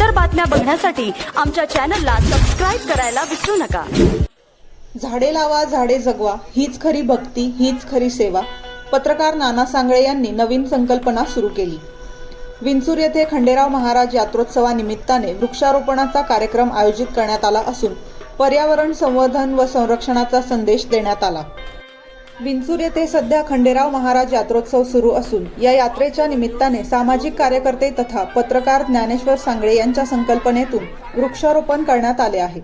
बातम्या बघण्यासाठी आमच्या चॅनलला सबस्क्राईब करायला विसरू नका. झाडे लावा झाडे जगवा हीच खरी भक्ती हीच खरी सेवा. पत्रकार नाना सांगळे यांनी नवीन संकल्पना सुरू केली. विंचूर येथे खंडेराव महाराज यात्रोत्सवानिमित्ताने वृक्षारोपणाचा कार्यक्रम आयोजित करण्यात आला असून पर्यावरण संवर्धन व संरक्षणाचा संदेश देण्यात आला. विंचूर येथे सध्या खंडेराव महाराज यात्रोत्सव सुरू असून या यात्रेच्या निमित्ताने सामाजिक कार्यकर्ते तथा पत्रकार ज्ञानेश्वर सांगळे यांच्या संकल्पनेतून वृक्षारोपण करण्यात आले आहे.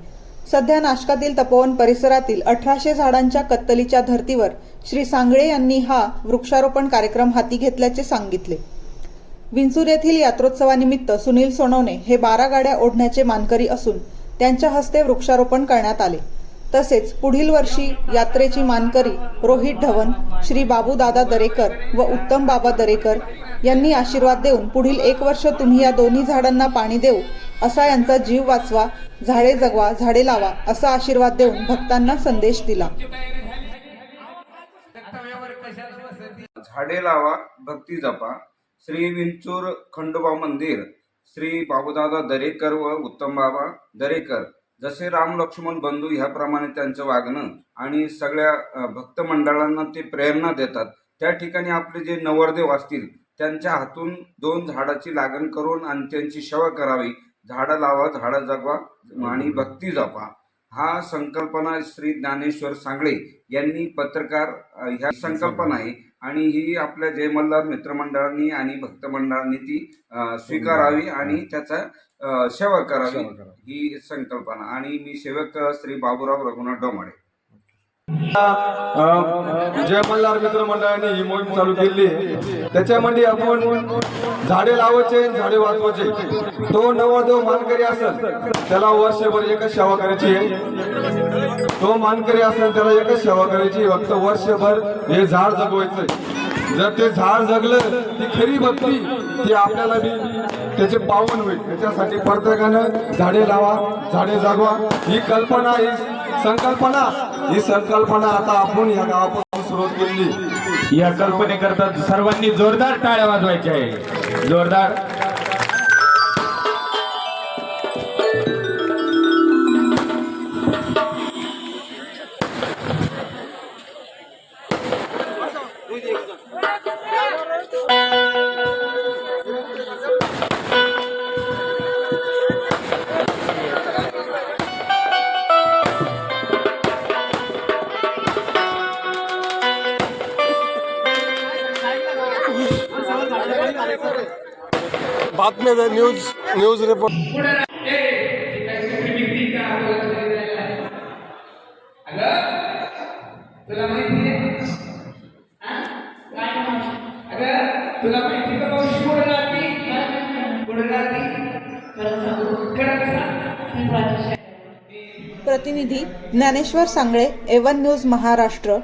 सध्या नाशकातील तपोवन परिसरातील अठराशे झाडांच्या कत्तलीच्या धर्तीवर श्री सांगळे यांनी हा वृक्षारोपण कार्यक्रम हाती घेतल्याचे सांगितले. विंचूर येथील यात्रोत्सवानिमित्त सुनील सोनवणे हे बारा गाड्या ओढण्याचे मानकरी असून त्यांच्या हस्ते वृक्षारोपण करण्यात आले. तसेच पुढील वर्षी यात्रेची मानकरी रोहित धवन श्री बाबूदादा दरेकर व उत्तम बाबा दरेकर यांनी आशीर्वाद देऊन पुढील एक वर्ष तुम्ही या दोन्ही झाडांना पाणी देऊ असा यांचा जीव वाचवा झाडे जगवा झाडे लावा असा आशीर्वाद देऊन भक्तांना संदेश दिला. झाडे लावा भक्ती जपा. श्री विंचूर खंडोबा मंदिर श्री बाबूदादा दरेकर व उत्तम बाबा दरेकर. जसे राम लक्ष्मण बंधू ह्याप्रमाणे त्यांचं वागणं आणि सगळ्या भक्त मंडळांना ते प्रेरणा देतात त्या ठिकाणी आपले जे नवरदेव असतील त्यांच्या हातून दोन झाडाची लागण करून आणि त्यांची सेवा करावी. झाडं लावा झाडं जगवा आणि भक्ती जपा. हा संकल्पना श्री ज्ञानेश्वर सांगळे यांनी पत्रकार ह्या संकल्पना आहे. आणि ही आपल्या जय मल्हार मित्रमंडळांनी आणि भक्त मंडळांनी ती स्वीकारावी आणि त्याचा सेवा करावी ही संकल्पना. आणि मी सेवक श्री बाबूराव रघुनाथ डोमाडे. जय मल्हार मित्र मंडळाने ही मोहीम चालू केली त्याच्यामध्ये आपण झाडे लावायचे झाडे वाचवायचे. तो नवरदेव मानकरी असेल त्याला वर्षभर एकच सेवा करायची आहे. तो मानकरी असेल त्याला एकच सेवा करायची फक्त वर्षभर हे झाड जगवायचंय जर ते झाड जगलं ती खरी भक्ती ती आपल्याला बी त्याचे पावन होईल. त्याच्यासाठी प्रत्येकानं झाडे लावा झाडे जागवा. ही कल्पना ही संकल्पना. ही संकल्पना आता आपण या गावापासून सुरुवात केली या कल्पनेकरता सर्वांनी जोरदार टाळ्या वाजवायच्या आहे जोरदार. बातम्या न्यूज न्यूज रिपोर्ट तुला माहिती आहे तुला माहिती का राहते राहते प्रतिनिधी Dnyaneshwar Sangle A one news Maharashtra.